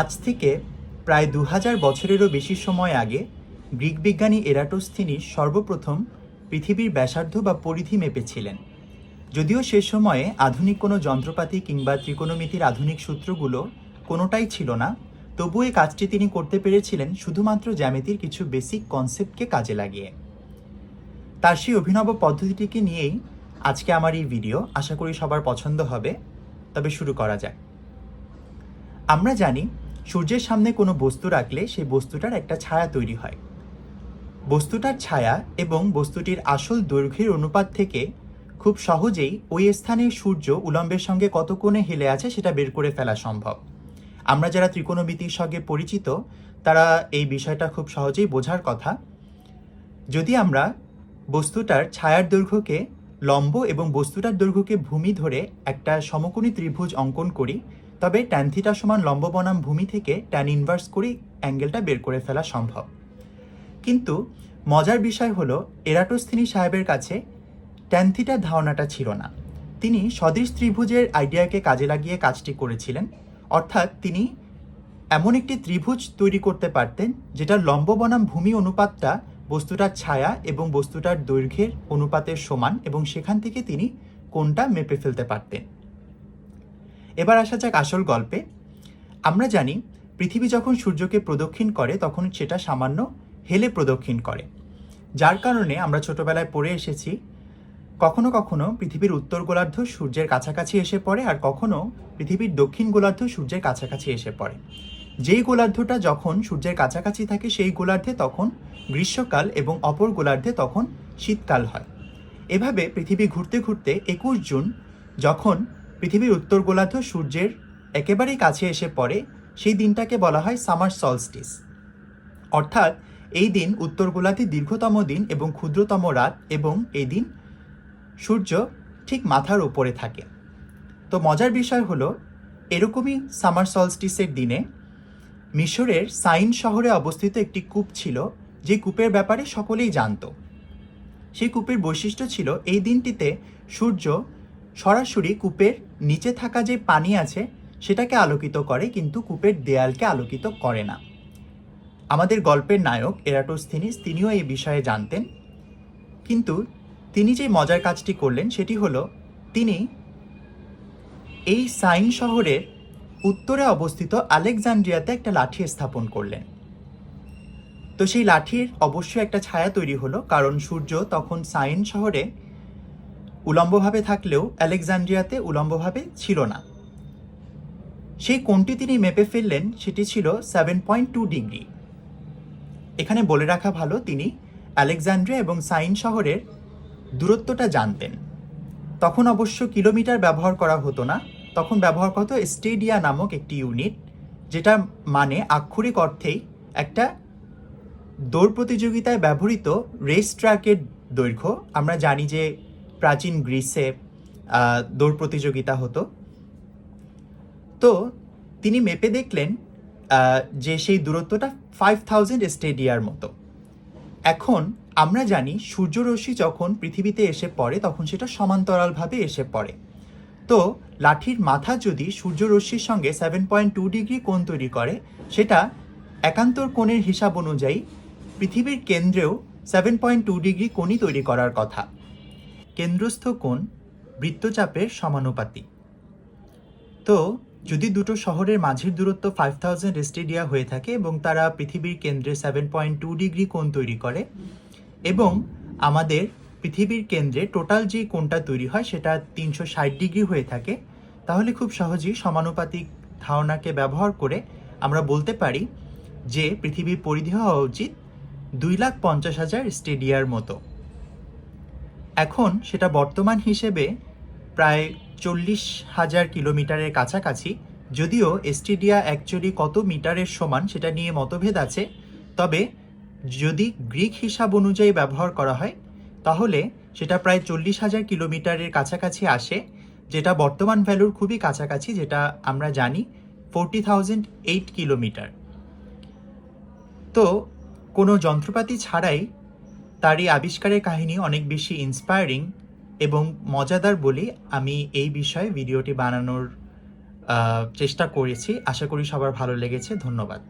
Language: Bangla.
আজ থেকে প্রায় দু হাজার বছরেরও বেশি সময় আগে গ্রিক বিজ্ঞানী এরাটোস্থিনিস সর্বপ্রথম পৃথিবীর ব্যাসার্ধ বা পরিধি মেপেছিলেন যদিও সে সময়ে আধুনিক কোনো যন্ত্রপাতি কিংবা ত্রিকোণমিতির আধুনিক সূত্রগুলো কোনোটাই ছিল না, তবু এই কাজটি তিনি করতে পেরেছিলেন শুধুমাত্র জ্যামিতির কিছু বেসিক কনসেপ্টকে কাজে লাগিয়ে। তার সেই অভিনব পদ্ধতিটিকে নিয়েই আজকে আমার এই ভিডিও, আশা করি সবার পছন্দ হবে। তবে শুরু করা যাক। আমরা জানি সূর্যের সামনে কোনো বস্তু রাখলে সেই বস্তুটার একটা ছায়া তৈরি হয়। বস্তুটার ছায়া এবং বস্তুটির আসল দৈর্ঘ্যের অনুপাত থেকে খুব সহজেই ওই স্থানে সূর্য উলম্বের সঙ্গে কত কোণে হেলে আছে সেটা বের করে ফেলা সম্ভব। আমরা যারা ত্রিকোণমিতির সঙ্গে পরিচিত, তারা এই বিষয়টা খুব সহজেই বোঝার কথা। যদি আমরা বস্তুটার ছায়ার দৈর্ঘ্যকে লম্ব এবং বস্তুটার দৈর্ঘ্যকে ভূমি ধরে একটা সমকোণী ত্রিভুজ অঙ্কন করি তবে ট্যান থিটা সমান লম্ব বনাম ভূমি থেকে ট্যান ইনভার্স করেই অ্যাঙ্গেলটা বের করে ফেলা সম্ভব। কিন্তু মজার বিষয় হলো, এরাটোস্থিনি সাহেবের কাছে ট্যান থিটার ধারণাটা ছিল না। তিনি স্বদেশ ত্রিভুজের আইডিয়াকে কাজে লাগিয়ে কাজটি করেছিলেন, অর্থাৎ তিনি এমন একটি ত্রিভুজ তৈরি করতে পারতেন, যেটার লম্ব বনাম ভূমি অনুপাতটা বস্তুটার ছায়া এবং বস্তুটার দৈর্ঘ্যের অনুপাতের সমান এবং সেখান থেকে তিনি কোনটা মেপে ফেলতে পারতেন। এবার আসা যাক আসল গল্পে। আমরা জানি, পৃথিবী যখন সূর্যকে প্রদক্ষিণ করে, তখন সেটা সামান্য হেলে প্রদক্ষিণ করে। যার কারণে আমরা ছোটবেলায় পড়ে এসেছি, কখনো কখনো পৃথিবীর উত্তর গোলার্ধ সূর্যের কাছাকাছি এসে পড়ে, আর কখনো পৃথিবীর দক্ষিণ গোলার্ধ সূর্যের কাছাকাছি এসে পড়ে। যেই গোলার্ধটা যখন সূর্যের কাছাকাছি থাকে, সেই গোলার্ধে তখন গ্রীষ্মকাল এবং অপর গোলার্ধে তখন শীতকাল হয়। এভাবে পৃথিবী ঘুরতে ঘুরতে একুশ জুন যখন পৃথিবীর উত্তর গোলার্ধ সূর্যের একেবারেই কাছে এসে পড়ে সেই দিনটাকে বলা হয় সামার সলস্টিস। অর্থাৎ এই দিন উত্তর গোলার্ধের দীর্ঘতম দিন এবং ক্ষুদ্রতম রাত এবং এই দিন সূর্য ঠিক মাথার উপরে থাকে। তো মজার বিষয় হলো, এরকমই সামার সলস্টিসের দিনে মিশরের সাইন শহরে অবস্থিত একটি কূপ ছিল, যে কূপের ব্যাপারে সকলেই জানতো। সেই কূপের বৈশিষ্ট্য ছিল, এই দিনটিতে সূর্য সরাসরি কূপের নিচে থাকা যে পানি আছে, সেটাকে আলোকিত করে, কিন্তু কূপের দেয়ালকে আলোকিত করে না। আমাদের গল্পের নায়ক এরাটোস্থিনিস তিনিও এই বিষয়ে জানতেন। কিন্তু তিনি যে মজার কাজটি করলেন, সেটি হলো তিনি এই সাইন শহরের উত্তরে অবস্থিত আলেকজান্ড্রিয়াতে একটা লাঠি স্থাপন করলেন। তো সেই লাঠির অবশ্যই একটা ছায়া তৈরি হলো, কারণ সূর্য তখন সাইন শহরে উলম্বভাবে থাকলেও আলেকজান্ড্রিয়াতে উলম্বভাবে ছিল না। সেই কোণটি তিনি মেপে ফেললেন, সেটি ছিল সেভেন পয়েন্ট টু ডিগ্রি। এখানে বলে রাখা ভালো, তিনি আলেকজান্ড্রিয়া এবং সাইন শহরের দূরত্বটা জানতেন। তখন অবশ্য কিলোমিটার ব্যবহার করা হতো না। তখন ব্যবহার করা হতো স্টেডিয়া নামক একটি ইউনিট, যেটা মানে আক্ষরিক অর্থেই একটা দৌড় প্রতিযোগিতায় ব্যবহৃত রেস ট্র্যাকের দৈর্ঘ্য। আমরা জানি যে প্রাচীন গ্রিসে দৌড় প্রতিযোগিতা হতো। তো তিনি মেপে দেখলেন যে সেই দূরত্বটা ফাইভ থাউজেন্ড স্টেডিয়ার মতো। এখন আমরা জানি সূর্যরশ্মি যখন পৃথিবীতে এসে পড়ে, তখন সেটা সমান্তরালভাবে এসে পড়ে। তো লাঠির মাথা যদি সূর্যরশ্মির সঙ্গে সেভেন পয়েন্ট টু ডিগ্রি কোণ তৈরি করে, সেটা একান্তর কোণের হিসাব অনুযায়ী পৃথিবীর কেন্দ্রেও সেভেন পয়েন্ট টু ডিগ্রি কোণই তৈরি করার কথা। কেন্দ্রস্থ কোণ বৃত্তচাপের সমানুপাতিক তো, যদি দুটো শহরের মাঝের দূরত্ব ফাইভ থাউজেন্ড স্টেডিয়া হয়ে থাকে এবং তারা পৃথিবীর কেন্দ্রে সেভেন পয়েন্ট টু ডিগ্রি কোণ তৈরি করে এবং আমাদের পৃথিবীর কেন্দ্রে টোটাল যে কোণটা তৈরি হয় সেটা তিনশো ষাট ডিগ্রি হয়ে থাকে, তাহলে খুব সহজেই সমানুপাতিক ধারণাকে ব্যবহার করে আমরা বলতে পারি যে পৃথিবীর পরিধি হওয়া উচিত দুই লাখ পঞ্চাশ হাজার স্টেডিয়ার মতো। এখন সেটা বর্তমান হিসেবে প্রায় চল্লিশ হাজার কিলোমিটারের কাছাকাছি। যদিও এস্টিডিয়া অ্যাকচুয়ালি কত মিটারের সমান সেটা নিয়ে মতভেদ আছে। তবে যদি গ্রিক হিসাব অনুযায়ী ব্যবহার করা হয়, তাহলে সেটা প্রায় চল্লিশ হাজার কিলোমিটারের কাছাকাছি আসে, যেটা বর্তমান ভ্যালুর খুবই কাছাকাছি, যেটা আমরা জানি ফোরটি থাউজেন্ড এইট কিলোমিটার। তো কোনো যন্ত্রপাতি ছাড়াই তার এই আবিষ্কারের কাহিনী অনেক বেশি ইন্সপায়ারিং এবং মজাদার বলে আমি এই বিষয়ে ভিডিওটি বানানোর চেষ্টা করেছি। আশা করি সবার ভালো লেগেছে। ধন্যবাদ।